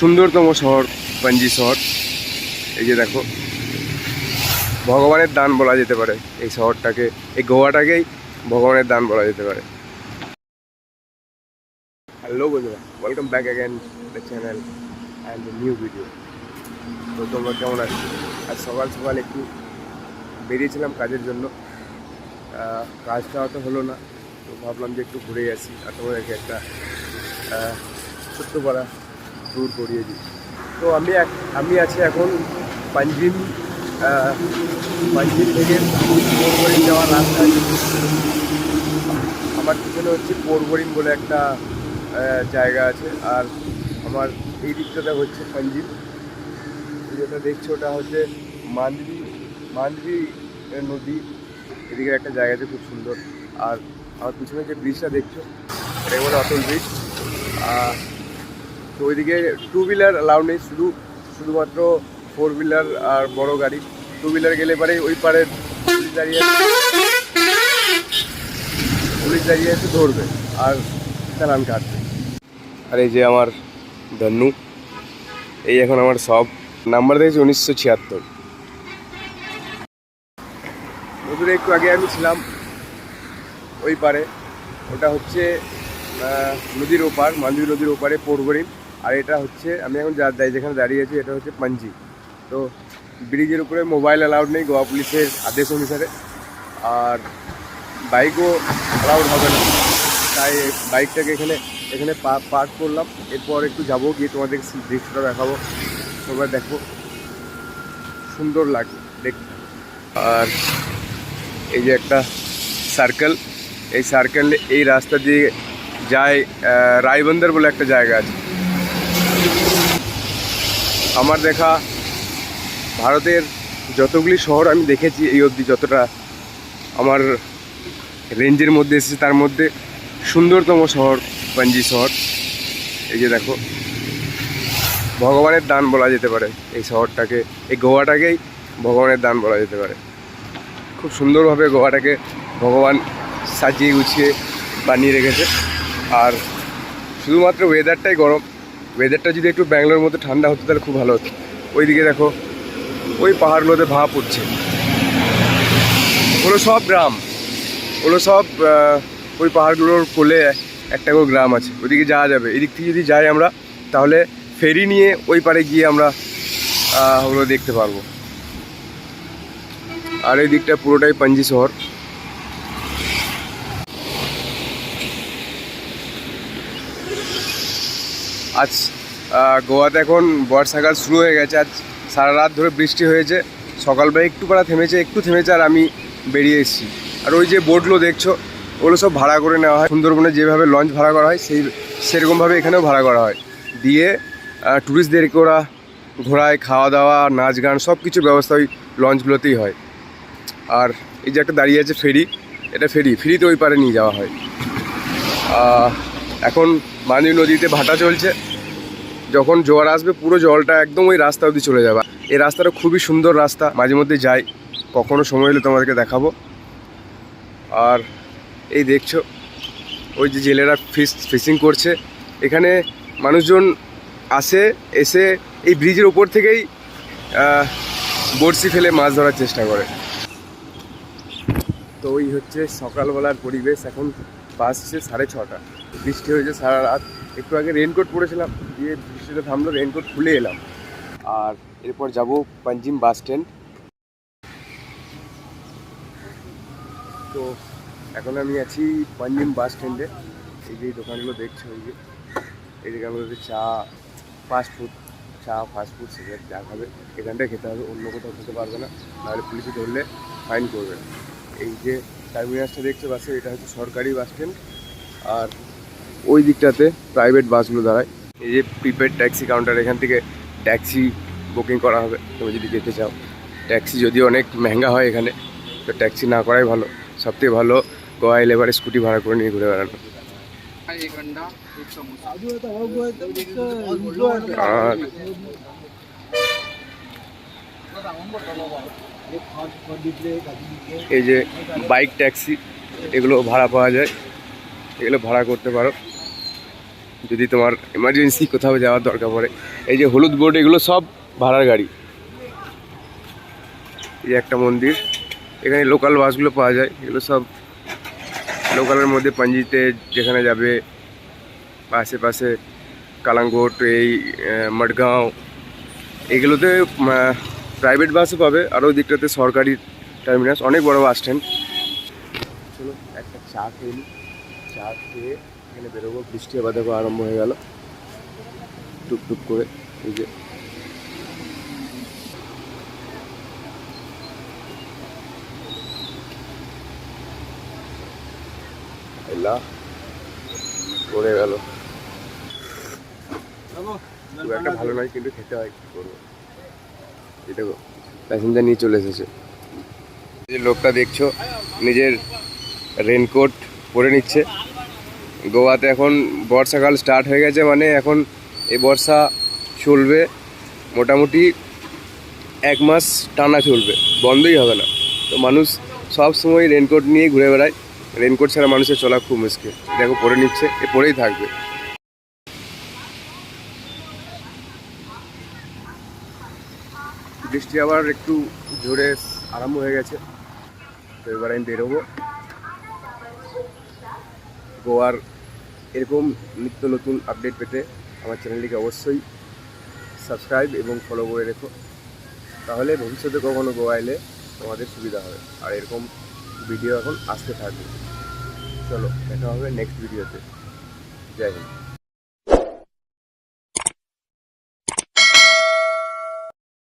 সুন্দরতম শহর, পাঞ্জি শহর। এই যে দেখো, ভগবানের দান বলা যেতে পারে এই শহরটাকে, এই গোয়াটাকেই ভগবানের দান বলা যেতে পারে। হ্যালো বন্ধুরা welcome back again the channel and the new video তো তোমরা কেমন আছো? আজ সকাল সকাল একটু বেরিয়েছিলাম কাজের জন্য। কাজটা অত হলো না, তো ভাবলাম যে একটু ঘুরে আসি। আর তোমাদেরকে একটা ছোট্ট পাড়া ট্যুর করিয়ে দিই তো আমি এক- আমি আছি এখন পাঞ্জিম পাঞ্জিম থেকে পোরবরিং যাওয়ার রাস্তায়। আমার পিছনে হচ্ছে পোরবরিং বলে একটা জায়গা আছে। আর আমার এই দিকটাতে হচ্ছে পাঞ্জিম যেটা দেখছ ওটা হচ্ছে মান্দ্রি মান্দ্রি নদী। এদিকে একটা জায়গা আছে খুব সুন্দর। আর আমার পিছনে যে ব্রিজটা দেখছ, এটা বলে অটল ব্রিজ আর তো ওইদিকে টু হুইলার অ্যালাউ নেই, শুধু, শুধুমাত্র ফোর হুইলার আর বড় গাড়ি। টু হুইলার গেলে পারে ওই পারে পুলিশ দাঁড়িয়ে পুলিশ দাঁড়িয়ে এসে ধরবে আর চালান কাটবে। আর এই যে আমার ধন্যু এই এখন আমার সব। নাম্বার দেখেছি উনিশশো ছিয়াত্তর। নদীর একটু আগে আমি ছিলাম ওই পারে। ওটা হচ্ছে নদীর ওপার মান্দির নদীর ওপারে পোরবরিন আর এটা হচ্ছে, আমি এখন যা যেখানে দাঁড়িয়ে আছি, এটা হচ্ছে পাঞ্জি তো ব্রিজের উপরে মোবাইল অ্যালাউড নেই, গোয়া পুলিশের আদেশ অনুসারে। আর বাইকও অ্যালাউড হবে না। তাই বাইকটাকে এখানে এখানে পার্ক করলাম। এরপর একটু যাব, গিয়ে তোমাদের দৃশ্যটা দেখাবো, তোমরা দেখো। সুন্দর লাগে দেখতে। আর এই যে একটা সার্কেল এই সার্কেল এই রাস্তা দিয়ে যায় রায়বন্দর বলে একটা জায়গা আছে। আমার দেখা ভারতের যতগুলি শহর আমি দেখেছি এই অবধি যতটা আমার রেঞ্জের মধ্যে এসেছে, তার মধ্যে সুন্দরতম শহর পাঞ্জি শহর। এই যে দেখো, ভগবানের দান বলা যেতে পারে এই শহরটাকে, এই গোয়াটাকেই ভগবানের দান বলা যেতে পারে। খুব সুন্দরভাবে গোয়াটাকে ভগবান সাজিয়ে গুছিয়ে বানিয়ে রেখেছে। আর শুধুমাত্র ওয়েদারটাই গরম ওয়েদারটা যদি একটু ব্যাঙ্গালোর মতো ঠান্ডা হতো, তাহলে খুব ভালো হতো। ওইদিকে দেখো, ওই পাহাড়গুলোতে ভাপ পড়ছে। ওগুলো সব গ্রাম। ওগুলো সব ওই পাহাড়গুলোর কোলে একটা করে গ্রাম আছে। ওইদিকে যাওয়া যাবে। এদিক থেকে যদি যাই আমরা, তাহলে ফেরি নিয়ে ওই পারে গিয়ে আমরা ওগুলো দেখতে পারব। আর এই দিকটা পুরোটাই পাঞ্জি শহর। আজ গোয়াতে এখন বর্ষাকাল শুরু হয়ে গেছে, আজ সারা রাত ধরে বৃষ্টি হয়েছে। সকালবেলা একটু পারা থেমেছে, একটু থেমেছে, আর আমি বেরিয়ে এসেছি। আর ওই যে বোটগুলো দেখছ, ওগুলো সব ভাড়া করে নেওয়া হয়। সুন্দরবনে যেভাবে লঞ্চ ভাড়া করা হয়, সেই, সেরকমভাবে এখানেও ভাড়া করা হয়। দিয়ে ট্যুরিস্টদেরকে ওরা ঘোরায় খাওয়া দাওয়া, নাচ গান সব কিছুর ব্যবস্থা ওই লঞ্চগুলোতেই হয়। আর এই যে একটা দাঁড়িয়ে আছে ফেরি, এটা ফেরি, ফেরিতে ওই পারে নিয়ে যাওয়া হয়। এখন মানি নদীতে ভাটা চলছে। যখন জোয়ার আসবে, পুরো জলটা একদম ওই রাস্তা অবধি চলে যাবে। এই রাস্তাটা খুবই সুন্দর রাস্তা, মাঝে মধ্যে যাই। কখনো সময় হলে তোমাদেরকে দেখাবো। আর এই দেখছ, ওই যে জেলেরা ফিশ ফিশিং করছে। এখানে মানুষজন আসে, এসে এই ব্রিজের ওপর থেকেই বড়শি ফেলে মাছ ধরার চেষ্টা করে। তো ওই হচ্ছে সকালবেলার পরিবেশ। এখন বাসছে সাড়ে ছটা। বৃষ্টি হয়েছে সারা রাত। একটু আগে রেনকোট পরেছিলাম দিয়ে বৃষ্টিটা থামলো রেনকোট খুলে এলাম। আর এরপর যাব পাঞ্জিম বাস স্ট্যান্ড তো এখন আমি আছি পাঞ্জিম বাস স্ট্যান্ডে এই যে দোকানগুলো দেখছ ওই যে, এই দোকানগুলোতে চা ফাস্ট ফুড চা ফাস্ট ফুড সিগারেট যা খাবে, এখানটায় খেতে হবে, অন্য কোথাও খেতে পারবে না। নাহলে পুলিশে ধরলে ফাইন করবে এই যে টার্মিনাসটা দেখছ বাসে এটা হচ্ছে সরকারি বাস স্ট্যান্ড। আর ওই দিকটাতে প্রাইভেট বাসগুলো দাঁড়ায়। এই যে প্রিপেড ট্যাক্সি কাউন্টার এখান থেকে ট্যাক্সি বুকিং করা হবে। তুমি যদি যেতে চাও। ট্যাক্সি যদি অনেক মেহঙ্গা হয় এখানে, তো ট্যাক্সি না করাই ভালো। সবথেকে ভালো গোয়া এলে এবারে স্কুটি ভাড়া করে নিয়ে ঘুরে বেড়ানো। আর এই যে বাইক, ট্যাক্সি, এগুলো ভাড়া পাওয়া যায়। এগুলো ভাড়া করতে পারো। যদি তোমার এমার্জেন্সি কোথাও যাওয়ার দরকার পড়ে। এই যে হলুদ বোর্ড, এগুলো সব ভাড়ার গাড়ি। এই একটা মন্দির। এখানে লোকাল বাসগুলো পাওয়া যায়। এগুলো সব লোকালের মধ্যে, পাঞ্জিতে যেখানে যাবে, আশেপাশে কালাঙ্গোট, এই মডগাঁও, এগুলোতে প্রাইভেট বাসও পাবে আর ওই দিকটাতে সরকারি টার্মিনাস, অনেক বড় বাস স্ট্যান্ড। চলো, একটা চা খেয়ে নিই চা খেয়ে এখানে বেরোবো, বৃষ্টি আবার দেখো আরম্ভ হয়ে গেল। টুকটুক করে, এই যে। এলা গেল। একটা ভালো নয়, কিন্তু খেতে হয়, কি করব? দেখো প্যাসেঞ্জার নিয়ে চলে এসেছে। যে লোকটা দেখছ, নিজের রেনকোট পরে নিচ্ছে। গোয়াতে এখন বর্ষাকাল স্টার্ট হয়ে গেছে মানে এখন এই বর্ষা চলবে, মোটামুটি এক মাস টানা চলবে, বন্ধই হবে না। তো মানুষ সব সময় রেনকোট নিয়ে ঘুরে বেড়ায়। রেনকোট ছাড়া মানুষের চলা খুব মুশকিল। দেখো, পরে নিচ্ছে, এ পরেই থাকবে। বৃষ্টি আবার একটু জোরে আরম্ভ হয়ে গেছে। তো এবার আমি বেরোবো। গোয়ার এরকম নিত্য নতুন আপডেট পেতে আমার চ্যানেলটিকে অবশ্যই সাবস্ক্রাইব এবং ফলো করে রেখো। তাহলে ভবিষ্যতে কখনো গোয়া এলে তোমাদের সুবিধা হবে। আর এরকম ভিডিও এখন আসতে থাকবে। চলো, দেখা হবে নেক্সট ভিডিওতে জয় হিন্দ।